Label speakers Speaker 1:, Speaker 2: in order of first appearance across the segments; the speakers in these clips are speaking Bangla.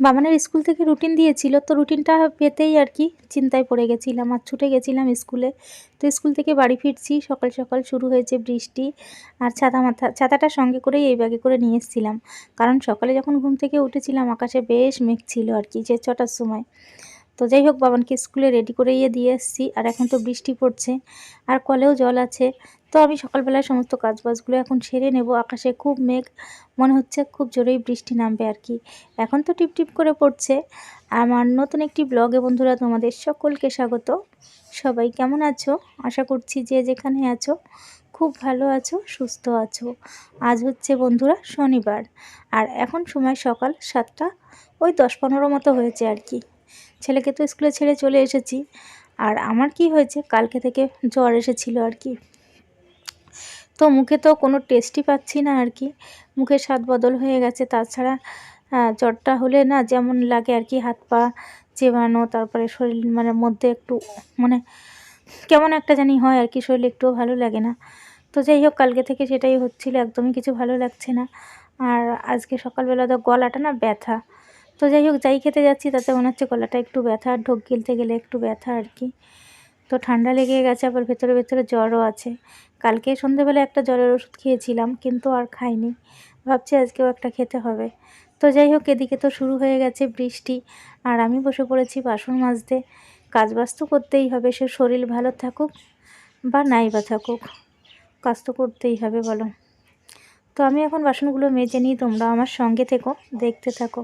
Speaker 1: বাবানের স্কুল থেকে রুটিন দিয়েছিল, তো রুটিনটা পেতেই আর কি চিন্তায় পড়ে গেছিলাম আর ছুটে গেছিলাম স্কুলে। তো স্কুল থেকে বাড়ি ফিরছি, সকাল সকাল শুরু হয়েছে বৃষ্টি আর ছাতা মাথা, ছাতাটা সঙ্গে করেই এই ব্যাগে করে নিয়ে এসেছিলাম। কারণ সকালে যখন ঘুম থেকে উঠেছিলাম, আকাশে বেশ মেঘ ছিল আর কি যে ছটার সময়। তো যাই হোক, বাবানকে স্কুলে রেডি করে ইয়ে দিয়ে এসেছি। আর এখন তো বৃষ্টি পড়ছে, আর কলেও জল আছে। তো আমি সকালবেলায় সমস্ত কাজবাজগুলো এখন সেরে নেব। আকাশে খুব মেঘ, মনে হচ্ছে খুব জোরেই বৃষ্টি নামবে আর কি। এখন তো টিপ টিপ করে পড়ছে। আমার নতুন একটি ব্লগে বন্ধুরা তোমাদের সকলকে স্বাগত। সবাই কেমন আছো? আশা করছি যে যেখানে আছো, খুব ভালো আছো, সুস্থ আছো। আজ হচ্ছে বন্ধুরা শনিবার। আর এখন সময় সকাল সাতটা, ওই দশ পনেরো মতো হয়েছে আর কি। ছেলেকে তো স্কুলে ছেড়ে চলে এসেছি। আর আমার কি হয়েছে? কালকে থেকে জ্বর এসেছিল আর কি। তো মুখে তো কোনো টেস্টই পাচ্ছি না আর কি। মুখের স্বাদ বদল হয়ে গেছে। তাছাড়া জ্বরটা হলে না যেমন লাগে আর কি, হাত পা চেবানো, তারপরে শরীর মানে মধ্যে একটু মানে কেমন একটা জানি হয় আর কি, শরীর একটুও ভালো লাগে না। তো যাই হোক, কালকে থেকে সেটাই হচ্ছিল, একদমই কিছু ভালো লাগছে না। আর আজকে সকালবেলা তো গলাটা না ব্যথা। তো যাই হোক, যাই খেতে যাচ্ছি, তাতে মনে হচ্ছে গলাটা একটু ব্যথা আর ঢোক গিলতে গেলে একটু ব্যথা আর কি। তো ঠান্ডা লেগে গেছে, আবার ভেতরে ভেতরে জ্বরও আছে। কালকে সন্ধেবেলা একটা জ্বরের ওষুধ খেয়েছিলাম, কিন্তু আর খাইনি। ভাবছি আজকেও একটা খেতে হবে। তো যাই হোক, এদিকে তো শুরু হয়ে গেছে বৃষ্টি, আর আমি বসে পড়েছি বাসন মাজতে। কাজ বাজ তো করতেই হবে, সে শরীর ভালো থাকুক বা নাই বা থাকুক, কাজ তো করতেই হবে বলো। তো আমি এখন বাসনগুলো মেজে নিই তোমরা আমার সঙ্গে থেকো, দেখতে থাকো।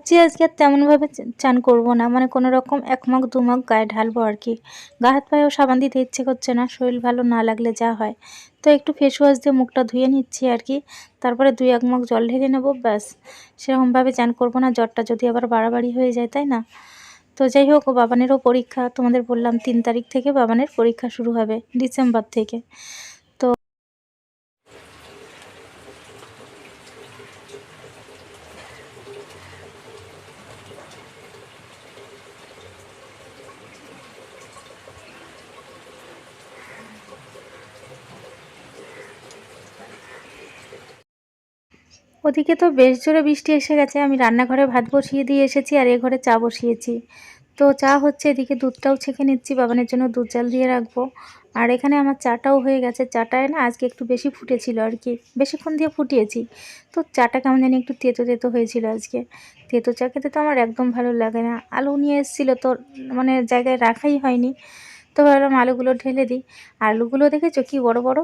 Speaker 1: ভাবছি আজকে আর তেমনভাবে চান করব না। মানে কোনো রকম এক মগ, দু মগ গায়ে ঢালবো আর কি। গা হাত পায়েও সাবান দিতে ইচ্ছে করছে না, শরীর ভালো না লাগলে যা হয়। তো একটু ফেস ওয়াশ দিয়ে মুখটা ধুয়ে নিচ্ছি আর কি। তারপরে দুই, এক মগ জল ঢেলে নেব, ব্যাস। সেরকমভাবে চান করব না, জ্বরটা যদি আবার বাড়াবাড়ি হয়ে যায়, তাই না? তো যাই হোক বাবানেরও পরীক্ষা, তোমাদের বললাম তিন তারিখ থেকে বাবানের পরীক্ষা শুরু হবে, ডিসেম্বর থেকে। ওদিকে তো বেশ জোরে বৃষ্টি এসে গেছে। আমি রান্নাঘরে ভাত বসিয়ে দিয়ে এসেছি আর এ ঘরে চা বসিয়েছি। তো চা হচ্ছে এদিকে দুধটাও ছেঁকে নিচ্ছি, বাবানের জন্য দুধ জাল দিয়ে রাখব। আর এখানে আমার চাটাও হয়ে গেছে। চাটায় না আজকে একটু বেশি ফুটেছিল আর কি, বেশিক্ষণ দিয়ে ফুটিয়েছি। তো চাটা কেমন জানি একটু তেতো তেতো হয়েছিল আজকে। তেতো চা খেতে তো আমার একদম ভালো লাগে না। আলু নিয়ে এসেছিল তো মানে জায়গায় রাখাই হয়নি। তো ভাবলাম আলুগুলো ঢেলে দিই। আলুগুলো দেখেছ কি বড় বড়?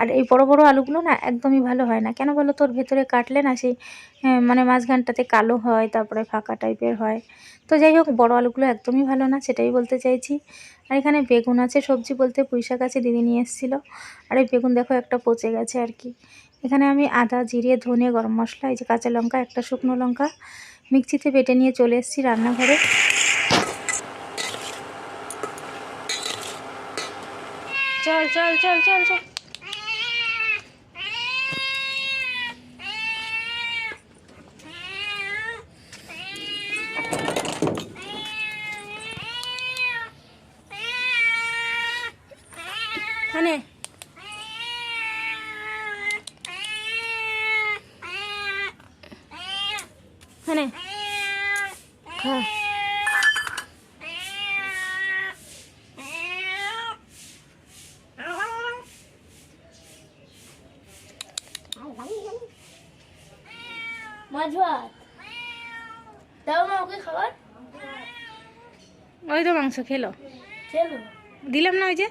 Speaker 1: আর এই বড় বড় আলুগুলো না একদমই ভালো হয় না। কেন বলো তোর ভেতরে কাটলে না সেই মানে মাঝখানটাতে কালো হয়, তারপরে ফাঁকা টাইপের হয়। তো যাই হোক, বড়ো আলুগুলো একদমই ভালো না, সেটাই বলতে চাইছি। আর এখানে বেগুন আছে, সবজি বলতে পুঁই শাক আছে, দিদি নিয়ে এসেছিল। আর এই বেগুন দেখো একটা পচে গেছে আর কি। এখানে আমি আদা, জিরে, ধনে, গরম মশলা, এই যে কাঁচা লঙ্কা, একটা শুকনো লঙ্কা মিক্সিতে বেটে নিয়ে চলে এসেছি রান্নাঘরে। চল চল চল চল চল
Speaker 2: মাছ ভাত? দাও মা ওকে খাবার।
Speaker 1: ওই তো মাংস খেলো।
Speaker 2: খেলো।
Speaker 1: দিলাম না ওই যে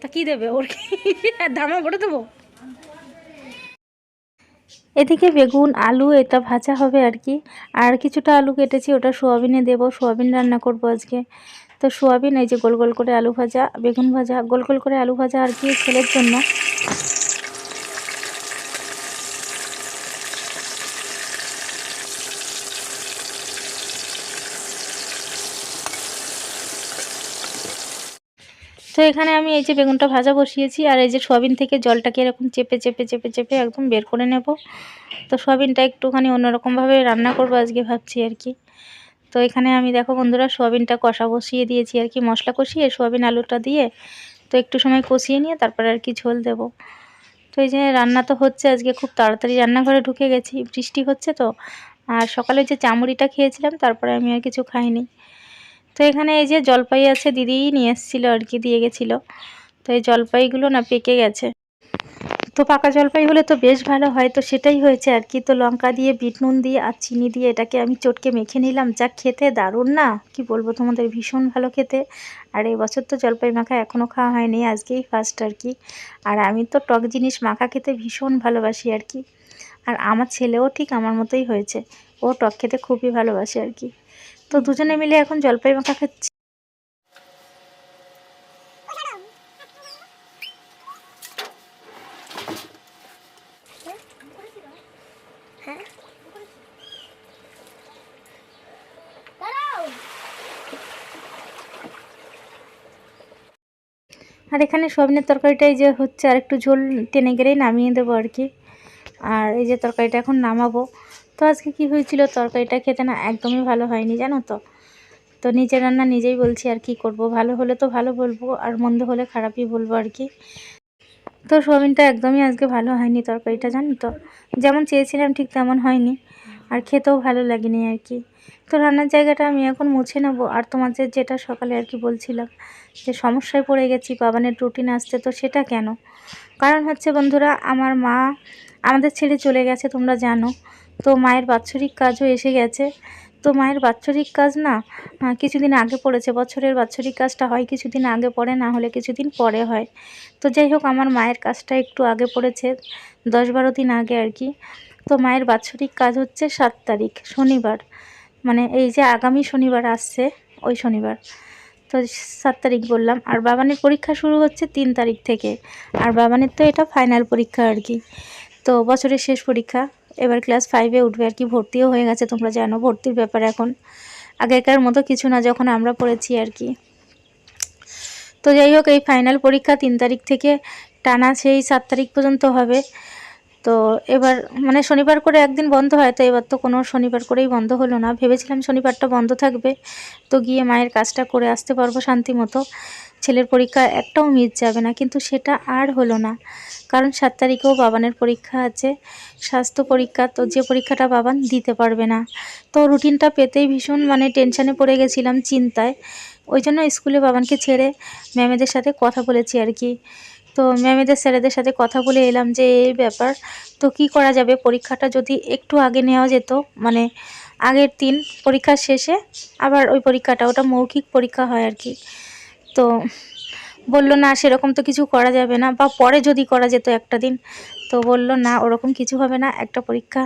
Speaker 1: তা কি দেবে ওর কি? ধামা ভরে দেবো? এদিকে বেগুন আলু এটা ভাজা হবে আর কি। আর কিছুটা আলু কেটেছি ওটা সোয়াবিনে দেব। সোয়াবিন রান্না করব আজকে। তো সোয়াবিন এই যে গোল গোল করে আলু ভাজা বেগুন ভাজা গোল গোল করে আলু ভাজা আর কি ছেলের জন্য। তো এখানে আমি এই যে বেগুনটা ভাজা বসিয়েছি আর এই যে সোয়াবিন থেকে জলটাকে এরকম চেপে চেপে চেপে চেপে একদম বের করে নেব। তো সোয়াবিনটা একটুখানি অন্যরকমভাবে রান্না করব আজকে ভাবছি আর কি। তো এখানে আমি দেখো বন্ধুরা সোয়াবিনটা কষা বসিয়ে দিয়েছি আর কি, মশলা কষিয়ে সোয়াবিন আলুটা দিয়ে। তো একটু সময় কষিয়ে নিয়ে তারপরে আর কি ঝোল দেব। তো এই যে রান্না তো হচ্ছে, আজকে খুব তাড়াতাড়ি রান্নাঘরে ঢুকে গেছি, বৃষ্টি হচ্ছে তো। আর সকালে যে চামড়িটা খেয়েছিলাম, তারপরে আমি আর কিছু খাইনি। তো এখানে এই যে জলপাই আছে দিদিই নিয়ে এসেছিল আর কি, দিয়ে গেছিল। তো এই জলপাইগুলো না পেকে গেছে। তো পাকা জলপাই হলে তো বেশ ভালো হয়। তো সেটাই হয়েছে আর কি। তো লঙ্কা দিয়ে, বিট নুন দিয়ে আর চিনি দিয়ে এটাকে আমি চটকে মেখে নিলাম। যা খেতে দারুণ না, কি বলব তোমাদের, ভীষণ ভালো খেতে। আর এই বছর তো জলপাই মাখা এখনও খাওয়া হয়নি, আজকেই ফার্স্ট আর কি। আর আমি তো টক জিনিস মাখা খেতে ভীষণ ভালোবাসি আর কি। আর আমার ছেলেও ঠিক আমার মতোই হয়েছে। ও টক খেতে খুবই ভালোবাসে আর কি। তো দুজনে মিলে এখন জলপাই মাখা খাচ্ছি। আর এখানে সোয়াবিনের তরকারিটাই যে হচ্ছে, আর একটু ঝোল টেনে গেলেই নামিয়ে দেবো আর কি। আর এই যে তরকারিটা এখন নামাবো। তো আজকে কি হয়েছিল? তরকারিটা খেতে না একদমই ভালো হয়নি, জানো তো? তো নিজের রান্না নিজেই বলছি আর কি করব। ভালো হলে তো ভালো বলব, আর মন্দ হলে খারাপই বলব আর কি। তো সোয়াবিনটা একদমই আজকে ভালো হয়নি তরকারিটা, জানো তো? যেমন চেয়েছিলাম ঠিক তেমন হয়নি, আর খেতেও ভালো লাগেনি আর কি। তো রান্নার জায়গাটা আমি এখন মুছে নেব, আর তোমাদের যেটা সকালে আর কি বলছিলাম যে সমস্যায় পড়ে গেছি, বাবানের রুটিন আসতে তো সেটা কেন? কারণ হচ্ছে বন্ধুরা, আমার মা আমাদের ছেড়ে চলে গেছে, তোমরা জানো। তো মায়ের বাৎসরিক কাজও এসে গেছে। তো মায়ের বাৎসরিক কাজ না কিছুদিন আগে পড়েছে। বছরের বাৎসরিক কাজটা হয়, কিছুদিন আগে পড়ে, না হলে কিছুদিন পরে হয়। তো যাই হোক, আমার মায়ের কাজটা একটু আগে পড়েছে, দশ বারো দিন আগে আর কি। তো মায়ের বাৎসরিক কাজ হচ্ছে সাত তারিখ, শনিবার। মানে এই যে আগামী শনিবার আসছে, ওই শনিবার। তো সাত তারিখ বললাম। আর বাবানের পরীক্ষা শুরু হচ্ছে তিন তারিখ থেকে। আর বাবানের তো এটা ফাইনাল পরীক্ষা আর কি। তো বছরের শেষ পরীক্ষা। এবার ক্লাস ফাইভে উঠবে আর কি, ভর্তিও হয়ে গেছে, তোমরা জানো ভর্তির ব্যাপার এখন। আগেকার মতো কিছু না যখন আমরা পড়েছি আর কি। তো যাই হোক, এই ফাইনাল পরীক্ষা তিন তারিখ থেকে টানা সেই সাত তারিখ পর্যন্ত হবে। তো এবার মানে শনিবার করে একদিন বন্ধ হয়, তো এবার তো কোনো শনিবার করেই বন্ধ হলো না। ভেবেছিলাম শনিবারটা বন্ধ থাকবে, তো গিয়ে মায়ের কাজটা করে আসতে পারব শান্তি মতো। ছেলের পরীক্ষা একটাও মিস যাবে না, কিন্তু সেটা আর হলো না। কারণ সাত তারিখেও বাবানের পরীক্ষা আছে, স্বাস্থ্য পরীক্ষা, তো যে পরীক্ষাটা বাবান দিতে পারবে না। তো রুটিনটা পেতেই ভীষণ মানে টেনশানে পড়ে গেছিলাম চিন্তায়। ওই জন্য স্কুলে বাবানকে ছেড়ে ম্যামেদের সাথে কথা বলেছি আর কি। তো ম্যামেদের স্যারেদের সাথে কথা বলে এলাম যে, এই ব্যাপার, তো কি করা যাবে? পরীক্ষাটা যদি একটু আগে নেওয়া যেত মানে আগের দিন পরীক্ষার শেষে আবার ওই পরীক্ষাটা, ওটা মৌখিক পরীক্ষা হয় আর কি। তো বলল, না, সেরকম তো কিছু করা যাবে না। বা পরে যদি করা যেত একটা দিন। তো বলল, না, ওরকম কিছু হবে না। একটা পরীক্ষা,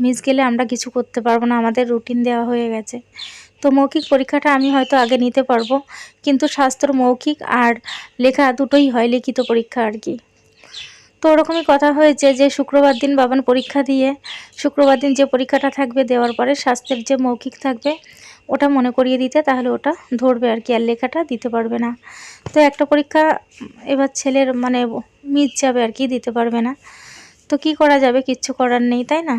Speaker 1: মিস গেলে আমরা কিছু করতে পারব না। আমাদের রুটিন দেওয়া হয়ে গেছে। তো মৌখিক পরীক্ষাটা আমি হয়তো আগে নিতে পারব। কিন্তু স্বাস্থ্যর মৌখিক আর লেখা দুটোই হয়, লিখিত পরীক্ষা আর কি। তো ওরকমই কথা হয়েছে যে, শুক্রবার দিন বাবান পরীক্ষা দিয়ে, শুক্রবার দিন যে পরীক্ষাটা থাকবে দেওয়ার পরে স্বাস্থ্যের যে মৌখিক থাকবে ওটা মনে করিয়ে দিতে, তাহলে ওটা ধরবে আর কি, আর লেখাটা দিতে পারবে না। তো একটা পরীক্ষা এবার ছেলের মানে মিস যাবে আর কি, দিতে পারবে না। তো কি করা যাবে? কিচ্ছু করার নেই, তাই না?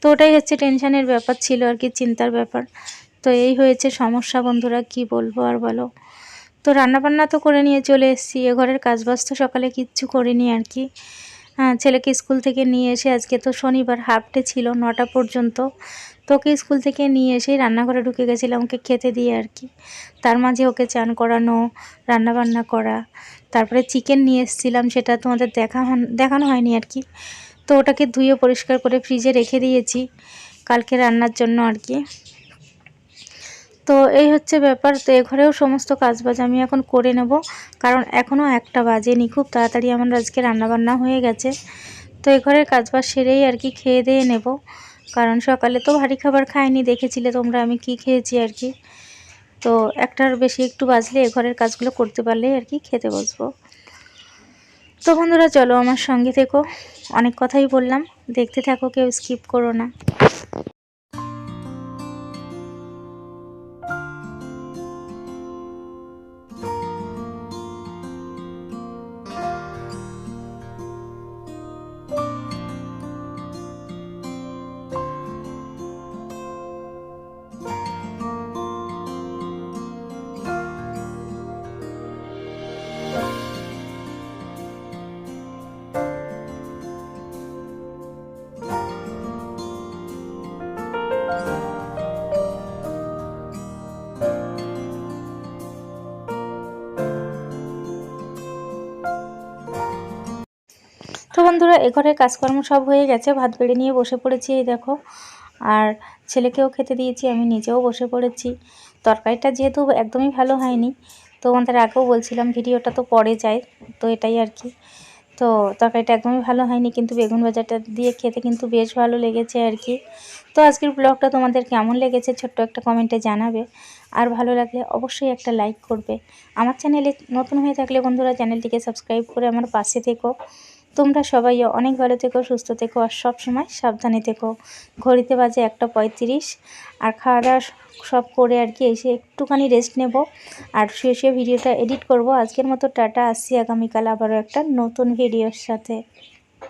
Speaker 1: তো ওটাই হচ্ছে টেনশনের ব্যাপার ছিল আর কি, চিন্তার ব্যাপার। তো এই হয়েছে সমস্যা, বন্ধুরা, কি বলব আর বলো। তো রান্নাবান্না তো করে নিয়ে চলে এসেছি, এ ঘরের কাজবাজ তো সকালে কিচ্ছু করিনি আর কি। ছেলেকে স্কুল থেকে নিয়ে এসে আজকে তো শনিবার হাফ ডে ছিল নটা পর্যন্ত। তো ওকে স্কুল থেকে নিয়ে এসেই রান্নাঘরে ঢুকে গেছিলাম, ওকে খেতে দিয়ে আর কি। তার মাঝে ওকে চান করানো, রান্নাবান্না করা। তারপরে চিকেন নিয়ে এসেছিলাম, সেটা তোমাদের দেখা দেখানো হয়নি আর কি। তো ওটাকে ধুয়ে পরিষ্কার করে ফ্রিজে রেখে দিয়েছি, কালকে রান্নার জন্য আর কি। তো এই হচ্ছে ব্যাপার। তো এ ঘরেও সমস্ত কাজবাজ আমি এখন করে নেব। কারণ এখনও একটা বাজেনি। খুব তাড়াতাড়ি আমার আজকে রান্নাবান্না হয়ে গেছে। তো এই ঘরের কাজবাজ সেরেই আর কি খেয়ে দিয়ে নেব। কারণ সকালে তো ভারী খাবার খাইনি, দেখেছিলে তোমরা আমি কি খেয়েছি আর কি। তো একটার বেশি একটু বাজলে এ ঘরের কাজগুলো করতে পারলেই আর কি খেতে বসবো। তো বন্ধুরা চলো আমার সঙ্গে থেকো। অনেক কথাই বললাম। দেখতে থাকো, কেউ স্কিপ করো না। বন্ধুরা, এ ঘরের কাজকর্ম সব হয়ে গেছে। ভাত বেড়ে নিয়ে বসে পড়েছি, এই দেখো। আর ছেলেকেও খেতে দিয়েছি, আমি নিজেও বসে পড়েছি। তরকারিটা যেহেতু একদমই ভালো হয়নি, তো আমাদের আগেও বলছিলাম, ভিডিওটা তো পরে যায়, তো এটাই আর কি। তো তরকারিটা একদমই ভালো হয়নি, কিন্তু বেগুন ভাজাটা দিয়ে খেতে কিন্তু বেশ ভালো লেগেছে আর কি। তো আজকের ব্লগটা তোমাদের কেমন লেগেছে ছোট্ট একটা কমেন্টে জানাবে। আর ভালো লাগলে অবশ্যই একটা লাইক করবে। আমার চ্যানেলে নতুন হয়ে থাকলে বন্ধুরা, চ্যানেলটিকে সাবস্ক্রাইব করে আমার পাশে থেকো। তোমরা সবাই অনেক ভালো থেকো, সুস্থ থেকো আর সবসময় সাবধানে থেকো। ঘড়িতে বাজে একটা পঁয়ত্রিশ আর খাওয়া দাওয়া সব করে আর কি এসে একটুখানি রেস্ট নেব আর শুয়ে শুয়ে ভিডিওটা এডিট করব। আজকের মতো টাটা, আসছি আগামীকাল আবারও একটা নতুন ভিডিওর সাথে।